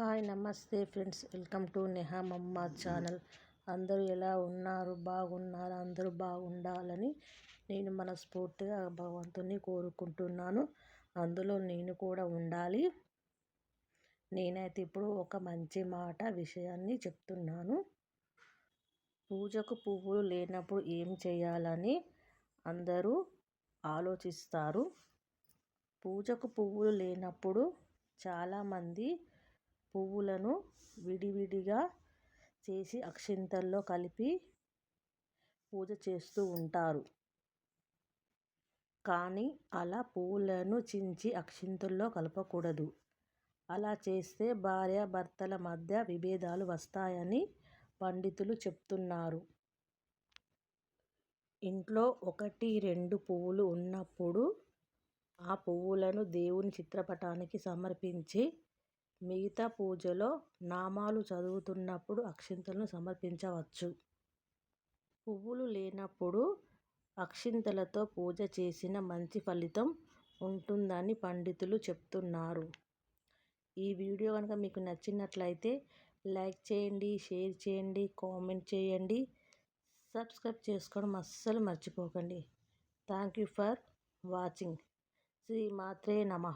Hi నమస్తే friends. Welcome to Neha మమ్మ channel. అందరూ ఎలా ఉన్నారు? బాగున్నారు? అందరూ బాగుండాలని నేను మనస్ఫూర్తిగా భగవంతుని కోరుకుంటున్నాను. అందులో నేను కూడా ఉండాలి. నేనైతే ఇప్పుడు ఒక మంచి మాట విషయాన్ని చెప్తున్నాను. పూజకు పువ్వులు లేనప్పుడు ఏం చేయాలని అందరూ ఆలోచిస్తారు. పూజకు పువ్వులు లేనప్పుడు చాలామంది పువ్వులను విడివిడిగా చేసి అక్షింతల్లో కలిపి పూజ చేస్తూ ఉంటారు. కానీ అలా పువ్వులను చించి అక్షింతల్లో కలపకూడదు. అలా చేస్తే భార్యాభర్తల మధ్య విభేదాలు వస్తాయని పండితులు చెప్తున్నారు. ఇంట్లో ఒకటి రెండు పువ్వులు ఉన్నప్పుడు ఆ పువ్వులను దేవుని చిత్రపటానికి సమర్పించి మిగతా పూజలో నామాలు చదువుతున్నప్పుడు అక్షింతలను సమర్పించవచ్చు. పువ్వులు లేనప్పుడు అక్షింతలతో పూజ చేసిన మంచి ఫలితం ఉంటుందని పండితులు చెప్తున్నారు. ఈ వీడియో కనుక మీకు నచ్చినట్లయితే లైక్ చేయండి షేర్ చేయండి కామెంట్ చేయండి సబ్స్క్రైబ్ చేసుకోవడం అస్సలు మర్చిపోకండి. Thank you for watching. Shri మాత్రే నమ.